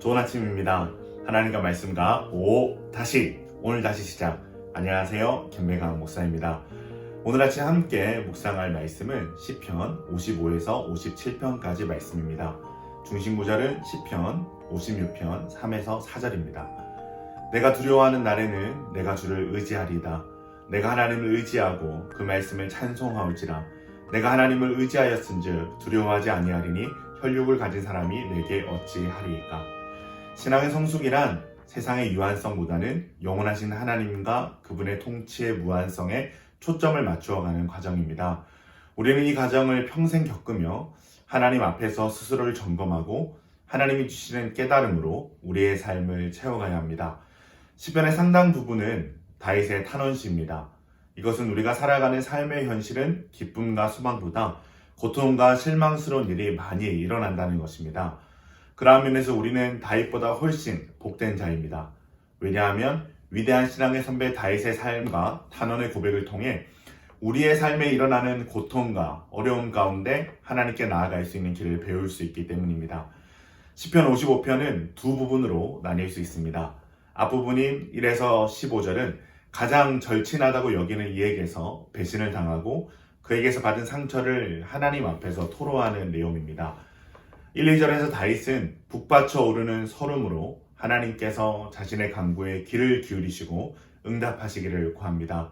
좋은 아침입니다. 하나님과 말씀과 오 다시 오늘 다시 시작. 안녕하세요. 김배강 목사입니다. 오늘 아침 함께 묵상할 말씀은 시편 55에서 57편까지 말씀입니다. 중심 구절은 시편 56편 3에서 4절입니다. 내가 두려워하는 날에는 내가 주를 의지하리이다. 내가 하나님을 의지하고 그 말씀을 찬송하올지라. 내가 하나님을 의지하였은즉 두려워하지 아니하리니 혈육을 가진 사람이 내게 어찌하리이까. 신앙의 성숙이란 세상의 유한성보다는 영원하신 하나님과 그분의 통치의 무한성에 초점을 맞추어가는 과정입니다. 우리는 이 과정을 평생 겪으며 하나님 앞에서 스스로를 점검하고 하나님이 주시는 깨달음으로 우리의 삶을 채워가야 합니다. 시편의 상당 부분은 다윗의 탄원시입니다. 이것은 우리가 살아가는 삶의 현실은 기쁨과 소망보다 고통과 실망스러운 일이 많이 일어난다는 것입니다. 그러한 면에서 우리는 다윗보다 훨씬 복된 자입니다. 왜냐하면 위대한 신앙의 선배 다윗의 삶과 탄원의 고백을 통해 우리의 삶에 일어나는 고통과 어려움 가운데 하나님께 나아갈 수 있는 길을 배울 수 있기 때문입니다. 시편 55편은 두 부분으로 나뉠 수 있습니다. 앞부분인 1에서 15절은 가장 절친하다고 여기는 이에게서 배신을 당하고 그에게서 받은 상처를 하나님 앞에서 토로하는 내용입니다. 1, 2절에서 다윗은 북받쳐 오르는 설움으로 하나님께서 자신의 강구에 귀를 기울이시고 응답하시기를 구합니다.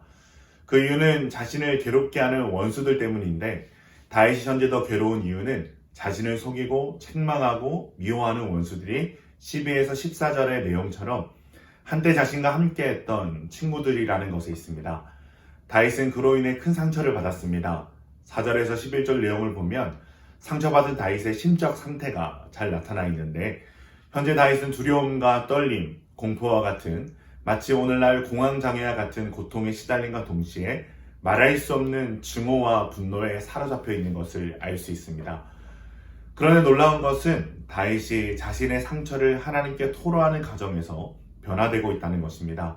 그 이유는 자신을 괴롭게 하는 원수들 때문인데 다윗이 현재 더 괴로운 이유는 자신을 속이고 책망하고 미워하는 원수들이 12에서 14절의 내용처럼 한때 자신과 함께 했던 친구들이라는 것에 있습니다. 다윗은 그로 인해 큰 상처를 받았습니다. 4절에서 11절 내용을 보면 상처받은 다윗의 심적 상태가 잘 나타나 있는데 현재 다윗은 두려움과 떨림, 공포와 같은 마치 오늘날 공황장애와 같은 고통에 시달림과 동시에 말할 수 없는 증오와 분노에 사로잡혀 있는 것을 알 수 있습니다. 그런데 놀라운 것은 다윗이 자신의 상처를 하나님께 토로하는 과정에서 변화되고 있다는 것입니다.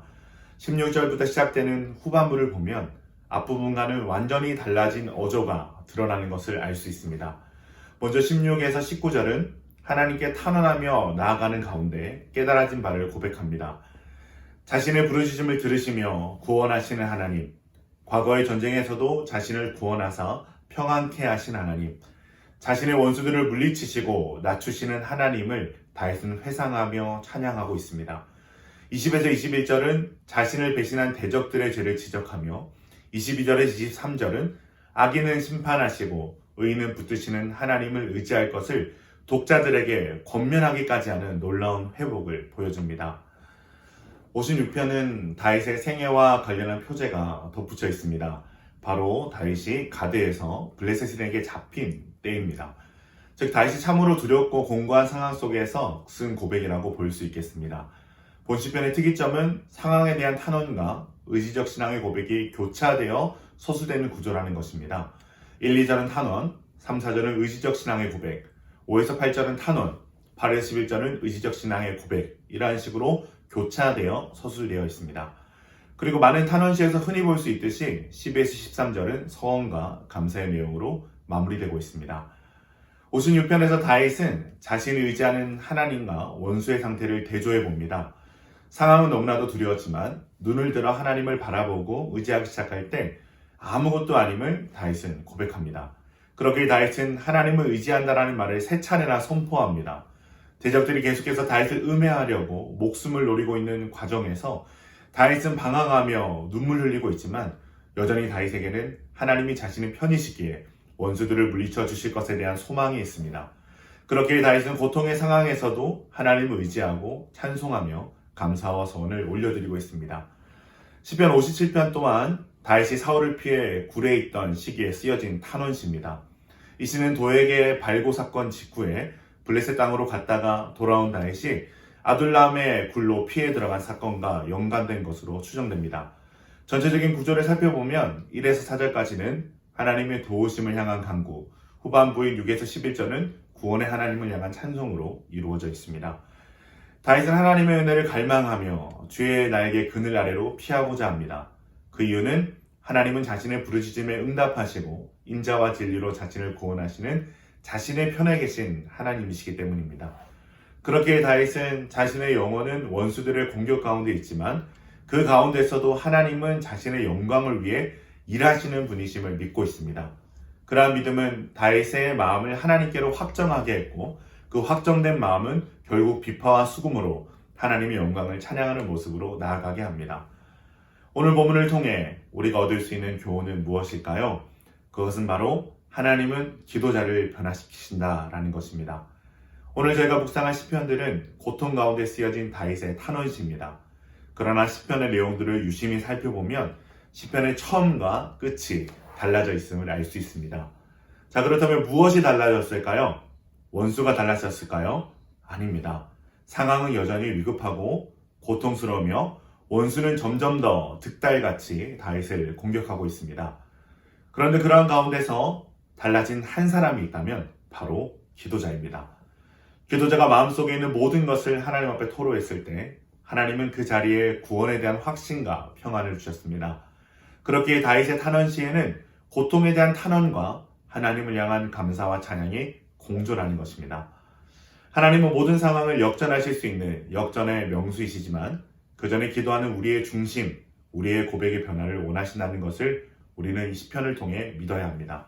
16절부터 시작되는 후반부를 보면 앞부분과는 완전히 달라진 어조가 드러나는 것을 알 수 있습니다. 먼저 16에서 19절은 하나님께 탄원하며 나아가는 가운데 깨달아진 바를 고백합니다. 자신의 부르짖음을 들으시며 구원하시는 하나님, 과거의 전쟁에서도 자신을 구원하사 평안케 하신 하나님, 자신의 원수들을 물리치시고 낮추시는 하나님을 다윗은 회상하며 찬양하고 있습니다. 20에서 21절은 자신을 배신한 대적들의 죄를 지적하며 22절에서 23절은 악인은 심판하시고 의인은 붙드시는 하나님을 의지할 것을 독자들에게 권면하기까지 하는 놀라운 회복을 보여줍니다. 56편은 다윗의 생애와 관련한 표제가 덧붙여 있습니다. 바로 다윗이 가드에서 블레셋인에게 잡힌 때입니다. 즉 다윗이 참으로 두렵고 공고한 상황 속에서 쓴 고백이라고 볼 수 있겠습니다. 본시편의 특이점은 상황에 대한 탄원과 의지적 신앙의 고백이 교차되어 소수되는 구조라는 것입니다. 1, 2절은 탄원, 3, 4절은 의지적 신앙의 고백, 5에서 8절은 탄원, 8에서 11절은 의지적 신앙의 고백, 이러한 식으로 교차되어 서술되어 있습니다. 그리고 많은 탄원시에서 흔히 볼 수 있듯이 10에서 13절은 서원과 감사의 내용으로 마무리되고 있습니다. 56편에서 다윗은 자신이 의지하는 하나님과 원수의 상태를 대조해 봅니다. 상황은 너무나도 두려웠지만 눈을 들어 하나님을 바라보고 의지하기 시작할 때 아무것도 아님을 다윗은 고백합니다. 그렇게 다윗은 하나님을 의지한다라는 말을 세 차례나 선포합니다. 대적들이 계속해서 다윗을 음해하려고 목숨을 노리고 있는 과정에서 다윗은 방황하며 눈물 흘리고 있지만 여전히 다윗에게는 하나님이 자신의 편이시기에 원수들을 물리쳐 주실 것에 대한 소망이 있습니다. 그렇게 다윗은 고통의 상황에서도 하나님을 의지하고 찬송하며 감사와 서원을 올려드리고 있습니다. 시편 57편 또한 다윗이 사울을 피해 굴에 있던 시기에 쓰여진 탄원시입니다. 이 시는 도에게 발고 사건 직후에 블레셋 땅으로 갔다가 돌아온 다윗이 아둘람의 굴로 피해 들어간 사건과 연관된 것으로 추정됩니다. 전체적인 구조를 살펴보면 1에서 4절까지는 하나님의 도우심을 향한 강구, 후반부인 6에서 11절은 구원의 하나님을 향한 찬송으로 이루어져 있습니다. 다윗은 하나님의 은혜를 갈망하며 주의 나에게 그늘 아래로 피하고자 합니다. 그 이유는 하나님은 자신의 부르짖음에 응답하시고 인자와 진리로 자신을 구원하시는 자신의 편에 계신 하나님이시기 때문입니다. 그렇게 다윗은 자신의 영혼은 원수들의 공격 가운데 있지만 그 가운데서도 하나님은 자신의 영광을 위해 일하시는 분이심을 믿고 있습니다. 그러한 믿음은 다윗의 마음을 하나님께로 확정하게 했고 그 확정된 마음은 결국 비파와 수금으로 하나님의 영광을 찬양하는 모습으로 나아가게 합니다. 오늘 본문을 통해 우리가 얻을 수 있는 교훈은 무엇일까요? 그것은 바로 하나님은 기도자를 변화시키신다라는 것입니다. 오늘 저희가 묵상한 시편들은 고통 가운데 쓰여진 다윗의 탄원시입니다. 그러나 시편의 내용들을 유심히 살펴보면 시편의 처음과 끝이 달라져 있음을 알 수 있습니다. 자, 그렇다면 무엇이 달라졌을까요? 원수가 달라졌을까요? 아닙니다. 상황은 여전히 위급하고 고통스러우며 원수는 점점 더 득달같이 다윗을 공격하고 있습니다. 그런데 그러한 가운데서 달라진 한 사람이 있다면 바로 기도자입니다. 기도자가 마음속에 있는 모든 것을 하나님 앞에 토로했을 때 하나님은 그 자리에 구원에 대한 확신과 평안을 주셨습니다. 그렇기에 다윗의 탄원 시에는 고통에 대한 탄원과 하나님을 향한 감사와 찬양이 공존하는 것입니다. 하나님은 모든 상황을 역전하실 수 있는 역전의 명수이시지만 그 전에 기도하는 우리의 중심, 우리의 고백의 변화를 원하신다는 것을 우리는 이 시편을 통해 믿어야 합니다.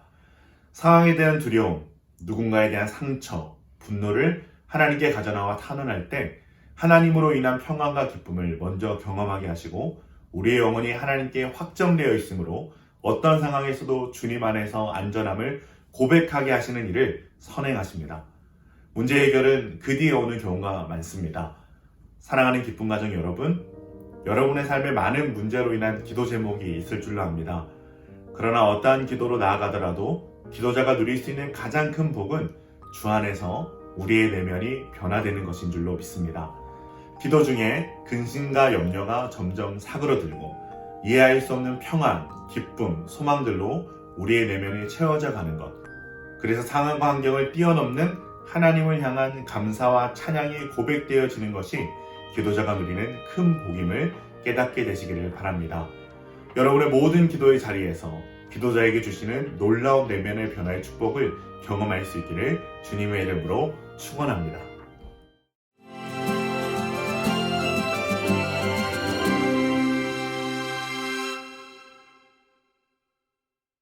상황에 대한 두려움, 누군가에 대한 상처, 분노를 하나님께 가져나와 탄원할 때 하나님으로 인한 평안과 기쁨을 먼저 경험하게 하시고 우리의 영혼이 하나님께 확정되어 있으므로 어떤 상황에서도 주님 안에서 안전함을 고백하게 하시는 일을 선행하십니다. 문제 해결은 그 뒤에 오는 경우가 많습니다. 사랑하는 기쁨 가정 여러분, 여러분의 삶에 많은 문제로 인한 기도 제목이 있을 줄로 압니다. 그러나 어떠한 기도로 나아가더라도 기도자가 누릴 수 있는 가장 큰 복은 주 안에서 우리의 내면이 변화되는 것인 줄로 믿습니다. 기도 중에 근심과 염려가 점점 사그러들고 이해할 수 없는 평안, 기쁨, 소망들로 우리의 내면이 채워져 가는 것. 그래서 상황과 환경을 뛰어넘는 하나님을 향한 감사와 찬양이 고백되어지는 것이 기도자가 누리는 큰 복임을 깨닫게 되시기를 바랍니다. 여러분의 모든 기도의 자리에서 기도자에게 주시는 놀라운 내면의 변화의 축복을 경험할 수 있기를 주님의 이름으로 축원합니다.